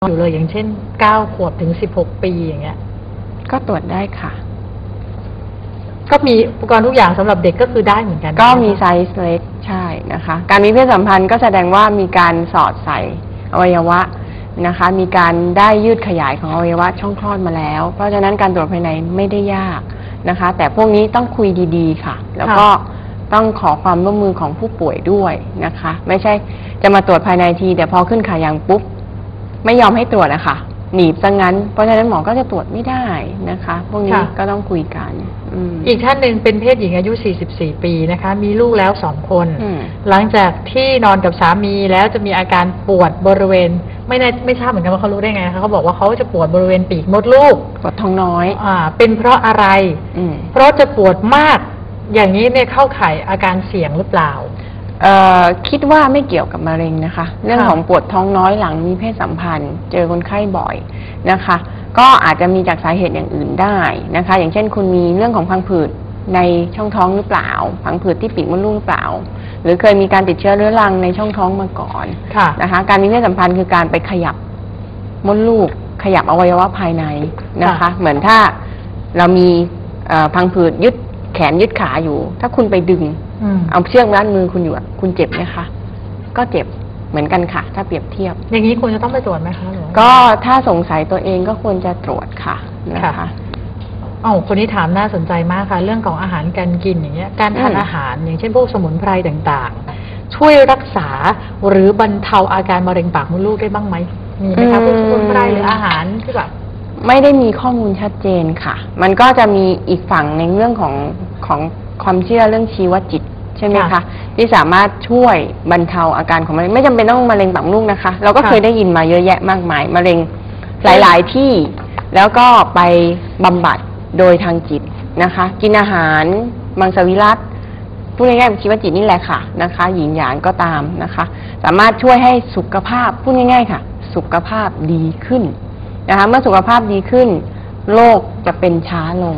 อยู่เลยอย่างเช่น 9 ขวบถึง 16 ปีอย่างเงี้ย ก็ตรวจได้ค่ะ ก็มีอุปกรณ์ทุกอย่างสำหรับเด็กก็คือได้เหมือนกันก็มีนะคะไซส์เล็กใช่นะคะ การมีเพศสัมพันธ์ก็แสดงว่ามีการสอดใส่อวัยวะนะคะ มีการได้ยืดขยายของอวัยวะช่องคลอดมาแล้ว เพราะฉะนั้นการตรวจภายในไม่ได้ยากนะคะ แต่พวกนี้ต้องคุยดีๆค่ะ แล้วก็ต้องขอความร่วมมือของผู้ป่วยด้วยนะคะ ไม่ใช่จะมาตรวจภายในทีแต่พอขึ้นขายางปุ๊บ ไม่ยอมให้ตรวจอะค่ะหนีบซะงั้น เพราะฉะนั้นหมอก็จะตรวจไม่ได้นะคะ พวกนี้ค่ะ ก็ต้องคุยกันอืมอีกท่านหนึ่งเป็นเพศหญิงอายุ 44 ปีนะคะ มีลูกแล้วสองคน อืม หลังจากที่นอนกับสามีแล้วจะมีอาการปวดบริเวณ ไม่แน่ไม่ทราบเหมือนกันว่าเขารู้ได้ไงนะคะเขาบอกว่าเขาจะปวดบริเวณปีกมดลูกปวดท้องน้อย อ่าเป็นเพราะอะไร อืม เพราะจะปวดมากอย่างนี้เนี่ยเข้าข่ายอาการเสี่ยงหรือเปล่า เอ่อคิดว่าไม่เกี่ยวกับมะเร็งนะคะ เรื่องค่ะของปวดท้องน้อยหลังมีเพศสัมพันธ์ เจอคนไข้บ่อยนะคะ ก็อาจจะมีจากสาเหตุอย่างอื่นได้นะคะ อย่างเช่นคุณมีเรื่องของพังผืดในช่องท้องหรือเปล่า พังผืดที่ปีกมดลูกหรือเปล่า หรือเคยมีการติดเชื้อเรื้อรังในช่องท้องมาก่อนค่ะนะคะ การมีเพศสัมพันธ์คือการไปขยับมดลูก ขยับอวัยวะภายในนะคะค่ะเหมือนถ้าเรามีเอ่อพังผืดยึดแขนยึดขาอยู่ ถ้าคุณไปดึงอืม เอาเชือกรัดมือคุณอยู่อะคุณเจ็บไหมคะก็เจ็บเหมือนกันค่ะ ถ้าเปรียบเทียบ อย่างนี้ควรจะต้องไปตรวจไหมคะหรือว่าก็ถ้าสงสัยตัวเองก็ควรจะตรวจค่ะนะคะค่ะอ๋อคนนี้ถามน่าสนใจมากค่ะ เรื่องของอาหารการกินอย่างเงี้ย การทานอืมอาหารอย่างเช่นพวกสมุนไพรต่างๆ ช่วยรักษาหรือบรรเทาอาการมะเร็งปากมดลูกได้บ้างไหมมีไหมคะพวกสมุนไพรหรืออาหารที่แบบไม่ได้มีข้อมูลชัดเจนค่ะ มันก็จะมีอีกฝั่งในเรื่องของของ ความเชื่อเรื่องชีวจิตใช่ไหมคะ ค่ะที่สามารถช่วยบรรเทาอาการของมะเร็งไม่จำเป็นต้องมะเร็งปากมดลูกนะคะ เราก็ค่ะ เคยได้ยินมาเยอะแยะมากมายมะเร็งหลายๆที่ แล้วก็ไปบำบัดโดยทางจิตนะคะ กินอาหารมังสวิรัตพูดง่ายๆชีวจิตนี่แหละค่ะนะคะหยินหยางก็ตามนะคะ สามารถช่วยให้สุขภาพพูดง่าย ๆ ค่ะ สุขภาพดีขึ้น นะคะเมื่อสุขภาพดีขึ้นโรคจะเป็นช้าลง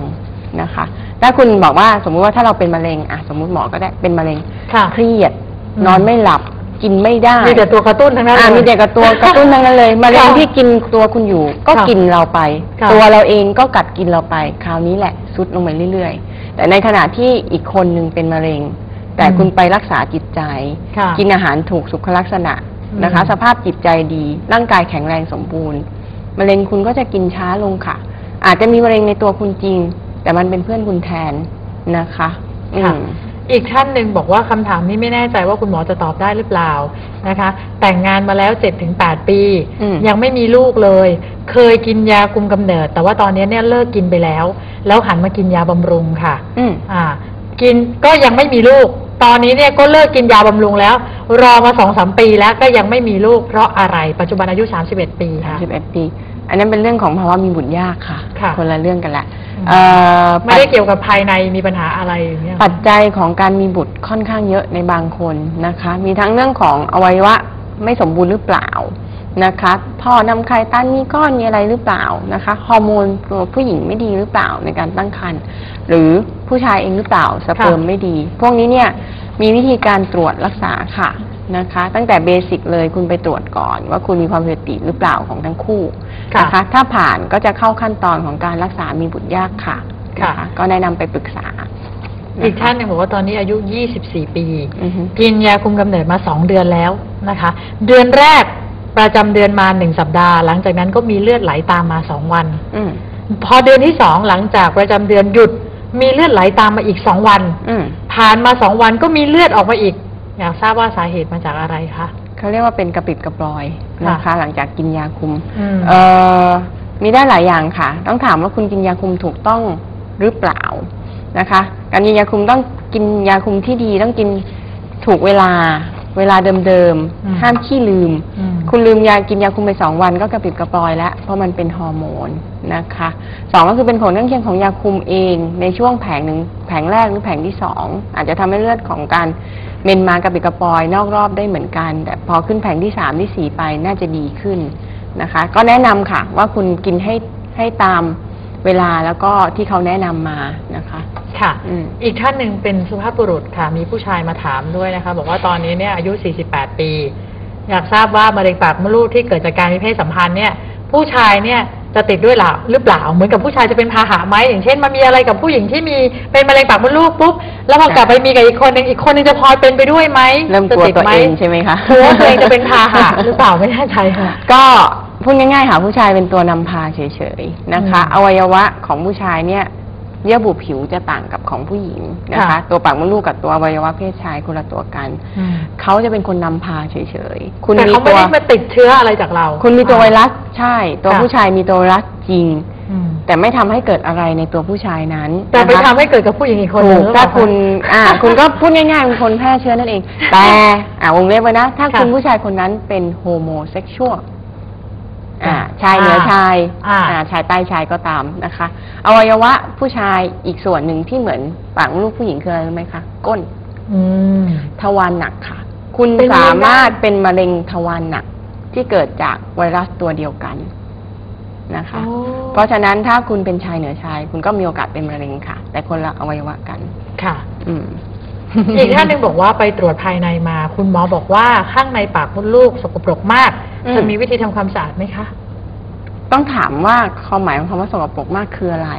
นะคะ ถ้าคุณบอกว่าสมมุติว่าถ้าเราเป็นมะเร็งอะสมมุติหมอก็ได้เป็นมะเร็งค่ะ เครียด อืม นอนไม่หลับกินไม่ได้มีแต่ตัวกระตุ้นทั้งนั้นอ่าเลย มีแต่กับตัวกระตุ้นทั้งนั้นเลยมะเร็งค่ะที่กินตัวคุณอยู่ ก็ค่ะกินเราไป ค่ะ ตัวเราเองก็กัดกินเราไป คราวนี้แหละซุดลงไปเรื่อยๆ แต่ในขณะที่อีกคนหนึ่งเป็นมะเร็ง แต่อืมคุณไปรักษาจิตใจ ค่ะ กินอาหารถูกสุขลักษณะนะคะ อืม สภาพจิตใจดี ร่างกายแข็งแรงสมบูรณ์มะเร็งคุณก็จะกินช้าลงค่ะ อาจจะมีมะเร็งในตัวคุณจริง แต่มันเป็นเพื่อนคุณแทนนะคะอืค่ะ ม อีกท่านหนึ่งบอกว่าคำถามนี้ไม่แน่ใจว่าคุณหมอจะตอบได้หรือเปล่านะคะ แต่งงานมาแล้วเจ็ดถึงแปดปี อืม ยังไม่มีลูกเลย เคยกินยาคุมกำเนิด แต่ว่าตอนนี้เนี่ยเลิกกินไปแล้ว แล้วหันมากินยาบำรุงค่ะ อืม อ่า กินก็ยังไม่มีลูก ตอนนี้เนี่ยก็เลิกกินยาบำรุงแล้ว รอมาสองสามปีแล้วก็ยังไม่มีลูกเพราะอะไร ปัจจุบันอายุสามสิบเอ็ดปีค่ะ31ปี อันนั้นเป็นเรื่องของภาวะมีบุตรยากค่ะ ค่ะ คนละเรื่องกันละอืมเอ่อไม่ได้เกี่ยวกับภายในมีปัญหาอะไรอย่างเงี้ยปัจจัยของการมีบุตรค่อนข้างเยอะในบางคนนะคะ มีทั้งเรื่องของอวัยวะไม่สมบูรณ์หรือเปล่านะคะท่อนำไข่ตันมีก้อนมีอะไรหรือเปล่านะคะฮอร์โมนตัวผู้หญิงไม่ดีหรือเปล่าในการตั้งครรภ์หรือผู้ชายเองหรือเปล่าสเปิร์มไม่ดี พวกนี้เนี่ยมีวิธีการตรวจรักษาค่ะนะคะ ตั้งแต่เบสิกเลยคุณไปตรวจก่อนว่าคุณมีความผิดปกติหรือเปล่าของทั้งคู่ค่ะ นะคะถ้าผ่านก็จะเข้าขั้นตอนของการรักษามีบุตรยากค่ะค่ะ นก็แนะนำไปปรึกษาอีกท่านหนึ่งบอกว่าตอนนี้อายุ 24 ปี อือฮึ กินยาคุมกำเนิดมา 2 เดือนแล้วนะคะ เดือนแรกประจำเดือนมา 1 สัปดาห์ หลังจากนั้นก็มีเลือดไหลตามมา 2 วัน อืมพอเดือนที่ 2 หลังจากประจำเดือนหยุด มีเลือดไหลตามมาอีก 2 วัน อืม ผ่านมา 2 วันก็มีเลือดออกมาอีก อยากทราบว่าสาเหตุมาจากอะไรคะ เขาเรียกว่าเป็นกระปิดกระปลอยนะคะ หลังจากกินยาคุมอืม เอ่อมีได้หลายอย่างค่ะ ต้องถามว่าคุณกินยาคุมถูกต้องหรือเปล่านะคะ การกินยาคุมต้องกินยาคุมที่ดีต้องกินถูกเวลา เวลาเดิมอืมๆ ห้ามขี้ลืม อืม คุณลืมยากินยาคุมไปสองวันก็กระปิดกระปลอยแล้วเพราะมันเป็นฮอร์โมนนะคะสองก็คือเป็นผลข้างเคียงของยาคุมเองในช่วงแผงหนึ่งแผงแรกหรือแผงที่สองอาจจะทำให้เลือดของการเมนมากระปิดกระปลอย นอกรอบได้เหมือนกัน แต่พอขึ้นแผงที่สามที่สี่ไปน่าจะดีขึ้นนะคะ ก็แนะนำค่ะว่าคุณกินให้ให้ตามเวลาแล้วก็ที่เขาแนะนำมานะคะ ค่ะอืมอีกท่านหนึ่งเป็นสุภาพบุรุษค่ะ มีผู้ชายมาถามด้วยนะคะ บอกว่าตอนนี้เนี่ยอายุ 48 ปี อยากทราบว่ามะเร็งปากมดลูกที่เกิดจากการมีเพศสัมพันธ์เนี่ย ผู้ชายเนี่ยจะติดด้วยหรือหรือเปล่า เหมือนกับผู้ชายจะเป็นพาหะไหมอย่างเช่นมามีอะไรกับผู้หญิงที่มีเป็นมะเร็งปากมดลูกปุ๊บแล้วพอกลับไปมีกับอีกคนหนึ่งอีกคนหนึงจะพลอยเป็นไปด้วยไหมเริ่มกลัวจะติดตัวไหมเองใช่ไหมคะกลัวว่าตัวเองจะเป็นพาหะหรือเปล่าไม่แน่ใจค่ะ ก็พูดง่ายๆค่ะผู้ชายเป็นตัวนำพาเฉยๆนะคะอืมอวัยวะของผู้ชายเนี่ย เยื่อบุผิวจะต่างกับของผู้หญิงนะคะ ค่ะตัวปากมดลูกกับตัวอวัยวะเพศชายคนละตัวกัน อืม เขาจะเป็นคนนำพาเฉยๆ คุณแต่มีเขาไม่ตัว ได้มาติดเชื้ออะไรจากเรา คุณมีตัวไวรัสใช่ ตัวค่ะ ผู้ชายมีตัวไวรัสจริง อืมแต่ไม่ทำให้เกิดอะไรในตัวผู้ชายนั้นแต่ไปนะคะ ทำให้เกิดกับผู้หญิงอีกคนหถูนึ่งกหรือเปถ้าล่ะ คุณอ่าคุณก็พูดง่ายๆเป็นคนแพร่เชื้อนั่นเอง แต่อ่าวงเล็บไว้นะ ถ้าค่ะคุณผู้ชายคนนั้นเป็นโฮโมเซ็กชวล อ่าค่ะชายเหนือชายอ่าชายใต้ชายก็ตามนะคะอวัยวะผู้ชายอีกส่วนหนึ่งที่เหมือนปากมดลูกผู้หญิงคืออะไรรู้ไหมคะก้นอืมทวารหนักค่ะ คุณเป็นมะเร็งสามารถเป็นมะเร็งทวารหนักที่เกิดจากไวรัสตัวเดียวกันนะคะอ๋อเพราะฉะนั้นถ้าคุณเป็นชายเหนือชาย คุณก็มีโอกาสเป็นมะเร็งค่ะ แต่คนละอวัยวะกัน ค่ะ อืมอีกท่านหนึ่งบอกว่าไปตรวจภายในมา คุณหมอบอกว่าข้างในปากมดลูกสกปรกมากอืม จะมีวิธีทำความสะอาดไหมคะ ต้องถามว่าความหมายของคำว่าสกปรกมากคืออะไร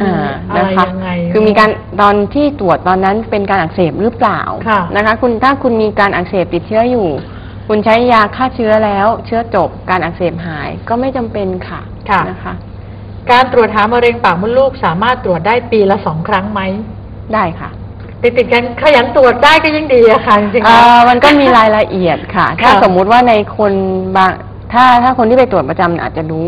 อืมอ่านะคะอะไรยังไงคือมีการตอนที่ตรวจตอนนั้นเป็นการอักเสบหรือเปล่าค่ะนะคะ คุณถ้าคุณมีการอักเสบติดเชื้ออยู่ คุณใช้ยาฆ่าเชื้อแล้ว เชื้อจบการอักเสบหายก็ไม่จำเป็นค่ะค่ะนะคะ การตรวจหามะเร็งปากมดลูกสามารถตรวจได้ปีละสองครั้งไหมได้ค่ะ ติดติดๆกันขยันตรวจได้ก็ยิ่งดีอะค่ะจริงๆเอ่แล้ว อมันก็มีรายละเอียดค่ะ ถ้าค่ะ สมมุติว่าในคนบางถ้าถ้าคนที่ไปตรวจประจำอาจจะรู้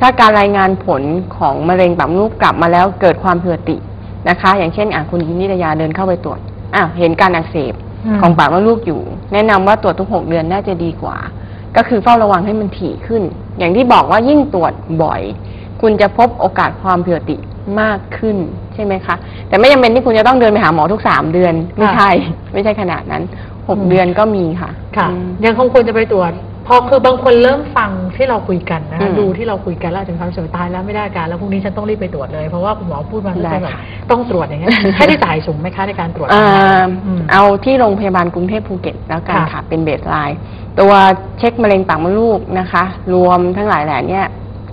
ถ้าการรายงานผลของมะเร็งปากมดลูกกลับมาแล้วเกิดความผิดปกตินะคะ อย่างเช่นอะคุณนิตยาเดินเข้าไปตรวจอะเห็นการอักเสบมของปากมดลูกอยู่ แนะนำว่าตรวจทุกหกเดือนน่าจะดีกว่า ก็คือเฝ้าระวังให้มันถี่ขึ้น อย่างที่บอกว่ายิ่งตรวจบ่อย คุณจะพบโอกาสความผิดปกติ มากขึ้นใช่ไหมคะ แต่ไม่จำเป็นที่คุณจะต้องเดินไปหาหมอทุกสามเดือน ไม่ใช่ ไม่ใช่ขนาดนั้นหกอืมเดือนก็มีค่ะ ค่ะอืมยังคงควรจะไปตรวจพอคือบางคนเริ่มฟังที่เราคุยกันนะอืคะมดูที่เราคุยกันแล้วถึงความรู้สึกตายแล้วไม่ได้อาการแล้วพรุ่งนี้ฉันต้องรีบไปตรวจเลย เพราะว่าคุณหมอพูดมาได้ใช่แบบค่ะต้องตรวจอย่างเงี้ยค่าใช้จ่ายสูงไหมคะในการตรวจเอ่ออืมเอาที่โรงพยาบาลกรุงเทพภูเก็ตแล้วกันค่ะค่ะเป็นเบสไลน์ตัวเช็คมะเร็งปากมดลูกนะคะ รวมทั้งหลายแหล่เนี่ย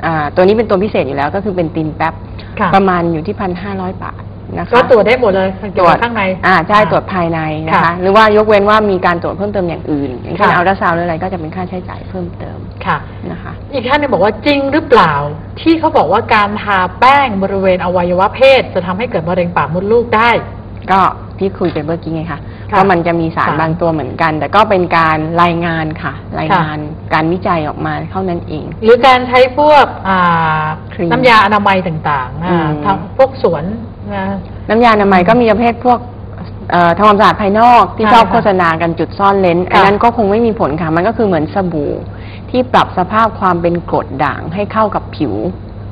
อ่าตัวนี้เป็นตัวพิเศษอยู่แล้วก็คือเป็นตินแป๊บ ค่ะ ประมาณอยู่ที่พันห้าร้อยบาทนะคะก็ตรวจได้หมดเลยตรวจข้างในอ่าใช่ตรวจภายในนะคะค่ะหรือว่ายกเว้นว่ามีการตรวจเพิ่มเติมอย่างอื่น อย่างเช่นค่ะอัลตราซาวด์หรืออะไรก็จะเป็นค่าใช้จ่ายเพิ่มเติมค่ะนะคะ อีกท่านหนึงบอกว่าจริงหรือเปล่า ที่เขาบอกว่าการทาแป้งบริเวณอวัยวะเพศ จะทำให้เกิดมะเร็งปากมดลูกได้ ก็ที่คุยไปเมื่อกี้ไงคะ ค่ะว่ามันจะมีสารค่ะบางตัวเหมือนกัน แต่ก็เป็นการรายงานค่ะ รายงานการวิจัยออกมาเท่านั้นเอง หรือการใช้พวกอ่าครีมน้ำยาอนามัยต่างๆอือ่ามทางพวกสวนนะน้ำยาอนามัยก็มีประเภทพวกเอ่อทำความสะอาดภายนอกที่ค่ะชอบโฆษณากันจุดซ่อนเลนส์ค่ะอันนั้นก็คงไม่มีผลค่ะ มันก็คือเหมือนสบู่ที่ปรับสภาพความเป็นกรดด่างให้เข้ากับผิว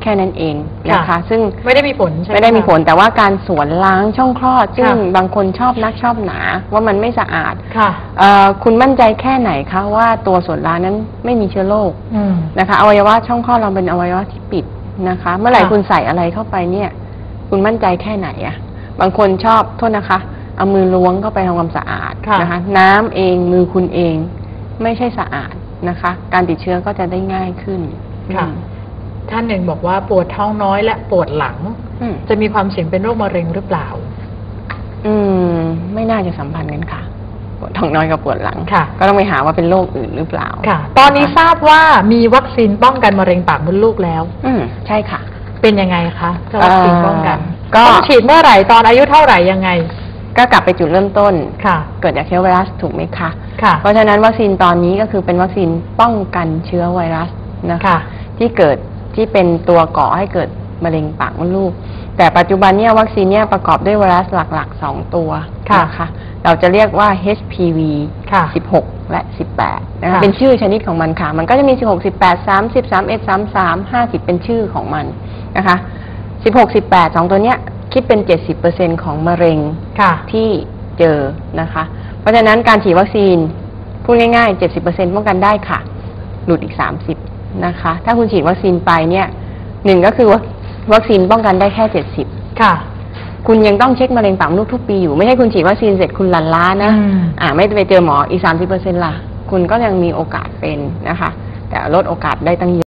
แค่นั้นเองนะคะ ซึ่งไม่ได้มีผลใช่ไหมไม่ได้มีคะผลแต่ว่าการสวนล้างช่องคลอด ซึ่งค่ะบางคนชอบนักชอบหนา ว่ามันไม่สะอาดค่ะเอ่อคุณมั่นใจแค่ไหนคะว่าตัวสวนล้างนั้นไม่มีเชื้อโรคอืมนะคะ อวัยวะช่องคลอดเราเป็นอวัยวะที่ปิดนะคะ เมื่อไหร่ค่ะคุณใส่อะไรเข้าไปเนี่ย คุณมั่นใจแค่ไหนอะบางคนชอบโทษนะคะ เอามือล้วงเข้าไปทำความสะอาดค่ะนะคะ น้ำเองมือคุณเอง ไม่ใช่สะอาดนะคะ การติดเชื้อก็จะได้ง่ายขึ้นค่ะ ท่านหนึ่งบอกว่าปวดท้องน้อยและปวดหลัง อืม จะมีความเสี่ยงเป็นโรคมะเร็งหรือเปล่า อืม ไม่น่าจะสัมพันธ์กันค่ะปวดท้องน้อยกับปวดหลังค่ะ ก็ต้องไปหาว่าเป็นโรคอื่นหรือเปล่าค่ะ ตอนนี้ทราบว่ามีวัคซีนป้องกันมะเร็งปากมดลูกแล้ว อืมใช่ค่ะ เป็นยังไงคะเจ้าวัคซีนป้องกันเอ่อก็ ต้องฉีดเมื่อไหร่ตอนอายุเท่าไหร่ยังไง ก็กลับไปจุดเริ่มต้น ค่ะ เกิดจากเชื้อไวรัสถูกไหมคะ ค่ะ เพราะฉะนั้นวัคซีนตอนนี้ก็คือเป็นวัคซีนป้องกันเชื้อไวรัสนะคะ ค่ะ ที่เกิด ที่เป็นตัวก่อให้เกิดมะเร็งปากมดลูก แต่ปัจจุบันเนี่ยวัคซีนเนี่ยประกอบด้วยไวรัสหลักๆ 2 ตัวค่ะนะคะเราจะเรียกว่า HPV ค่ะ 16 และ 18นะคะค่ะ เป็นชื่อชนิดของมันค่ะ มันก็จะมี 16 18 30 31 33 50 เป็นชื่อของมันนะคะ 16 18 2 ตัวเนี้ยคิดเป็น 70%ของมะเร็ง ค่ะ ที่เจอนะคะ เพราะฉะนั้นการฉีดวัคซีนพูดง่ายๆ 70%ป้องกันได้ค่ะ หลุดอีก 30 นะคะ ถ้าคุณฉีดวัคซีนไปเนี่ยหนึ่งก็คือว่าวัคซีนป้องกันได้แค่70ค่ะ คุณยังต้องเช็คมะเร็งปากมดลูกทุกปีอยู่ ไม่ใช่คุณฉีดวัคซีนเสร็จคุณหลันล้านะอืมอ่า ไม่ไปเจอหมออีก30%ล่ะ คุณก็ยังมีโอกาสเป็นนะคะ แต่ลดโอกาสได้ตั้งเยอะ